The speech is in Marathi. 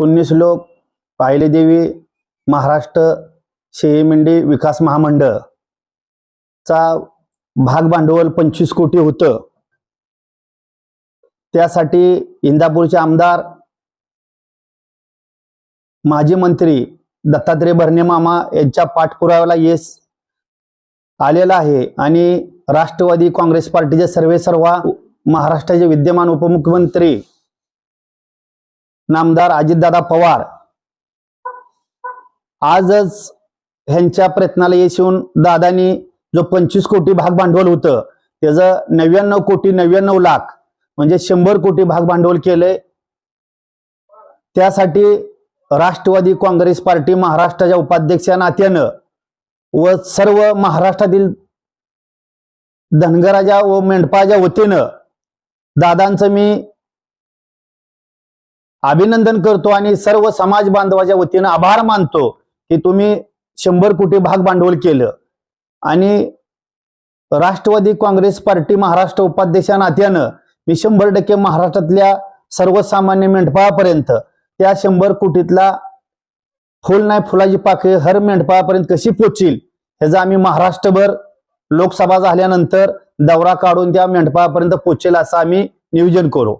पुण्यश्लोक पायलेदेवी महाराष्ट्र शेळीमेंढी विकास महामंडळ. चा भाग भांडवल पंचवीस कोटी होतं. त्यासाठी इंदापूरचे आमदार माजी मंत्री दत्तात्रय भरणे मामा यांच्या पाठपुराव्याला येस आलेला आहे आणि राष्ट्रवादी काँग्रेस पार्टीचे सर्वे सर्वा महाराष्ट्राचे विद्यमान उपमुख्यमंत्री नामदार अजितदादा पवार. आजच ह्यांच्या प्रयत्नाला यश येऊन दादानी जो पंचवीस कोटी भाग भांडवल होतं त्याचं नव्याण्णव कोटी नव्याण्णव लाख म्हणजे शंभर कोटी भाग भांडवल केलंय. त्यासाठी राष्ट्रवादी काँग्रेस पार्टी महाराष्ट्राच्या उपाध्यक्षा नात्यानं व सर्व महाराष्ट्रातील धनगराच्या व मेंढपाच्या वतीनं दादांचं मी अभिनंदन करतो आणि सर्व समाज बांधवाच्या वतीनं आभार मानतो की तुम्ही शंभर कोटी भाग भांडवल केलं. आणि राष्ट्रवादी काँग्रेस पार्टी महाराष्ट्र उपाध्यक्षा नात्यानं मी शंभर टक्के महाराष्ट्रातल्या सर्वसामान्य मेंढपाळापर्यंत त्या शंभर कोटीतला फुल नाही फुलाची पाकळी हर मेंढपाळापर्यंत कशी पोचील ह्याचा आम्ही महाराष्ट्रभर लोकसभा झाल्यानंतर दौरा काढून त्या मेंढपाळापर्यंत पोचेल असं आम्ही नियोजन करू.